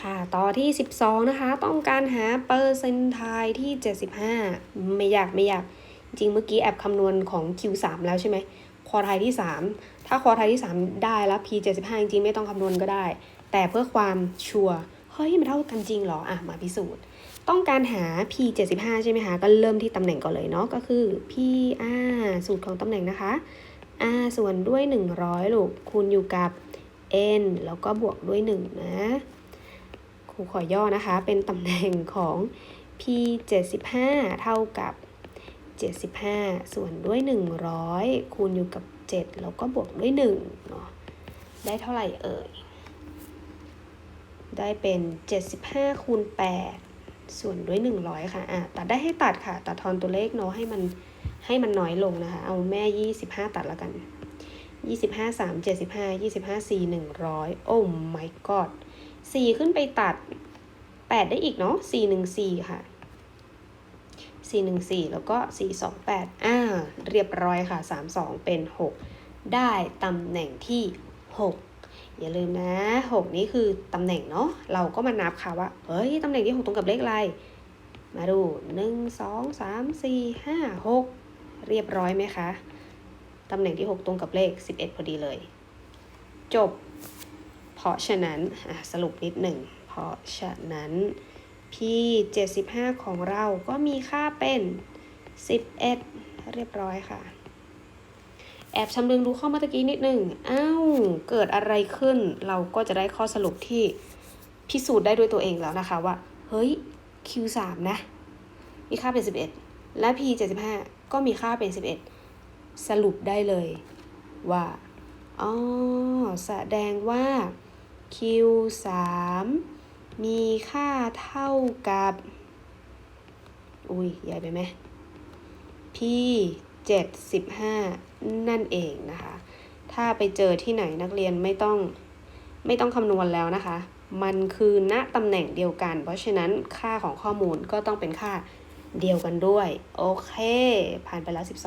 ค่ะต่อที่ 12 นะคะ ต้องการหาเปอร์เซนต์ไทายที่ 75 ไม่ยากไม่ยาก จริงเมื่อกี้แอบคำนวณของ Q3 แล้วใช่ไหมควอไทยที่ 3 ถ้าควอไทยที่ 3 ได้แล้ว P 75จริงๆไม่ต้องคำนวณก็ได้ แต่เพื่อความชัวร์เฮ้ยมันเท่ากันจริงเหรอ อะ มาพิสูจน์ ต้องการหา P 75ใช่ไหมคะ ก็เริ่มที่ตำแหน่งก่อนเลยเนาะก็คือ P R สูตรของตำแหน่งนะคะ R ส่วนด้วย 100 ลูกคูณอยู่กับ N แล้วก็บวกด้วย 1 นะ รูขอย่อนะคะ เป็นตำแหน่งของ p 75 เท่ากับ 75 ส่วนด้วย 100 คูณอยู่กับ 7 แล้วก็บวกด้วย1เนาะได้เท่าไหร่เอ่ย ได้เป็น 75 คูณ 8 ส่วนด้วย 100 ค่ะอะตัดได้ให้ตัดค่ะ ตัดทอนตัวเลขเนาะให้มันให้มันน้อยลงนะคะ เอาแม่ 25 ตัดแล้วกัน 25 3 75 25 4 100 โอ้ my god สี่ขึ้นไปตัดแปดได้อีกเนาะสี่หนึ่งสี่ค่ะสี่หนึ่งสี่แล้วก็สี่สองแปดอ่า เรียบร้อยค่ะสามสองเป็นหกได้ตำแหน่งที่หกอย่าลืมนะหกนี้คือตำแหน่งเนาะ เราก็มานับค่ะว่า เฮ้ย ตำแหน่งที่หกตรงกับเลขอะไร มาดูหนึ่งสองสามสี่ห้าหกเรียบร้อยไหมคะ ตำแหน่งที่หกตรงกับเลขสิบเอ็ดพอดีเลย จบ เพราะฉะนั้นสรุปนิดหนึ่ง เพราะฉะนั้น p 75 ของเราก็มีค่าเป็น 11 เรียบร้อยค่ะ แอบชำเลืองดูข้อเมื่อกี้นิดหนึ่งอ้าว เกิดอะไรขึ้น เราก็จะได้ข้อสรุปที่พิสูจน์ได้ด้วยตัวเองแล้วนะคะว่า เฮ้ย Q3 นะ มีค่าเป็น 11 และ P 75 ก็มีค่าเป็น 11 สรุปได้เลยว่า อ๋อ แสดงว่า Q 3 มีค่าเท่ากับ อุ้ย ใหญ่ไปไหม P 75 นั่นเองนะคะ ถ้าไปเจอที่ไหนนักเรียนไม่ต้องไม่ต้องคำนวณแล้วนะคะ มันคือณตำแหน่งเดียวกัน เพราะฉะนั้นค่าของข้อมูลก็ต้องเป็นค่าเดียวกันด้วย โอเค ผ่านไปแล้ว 12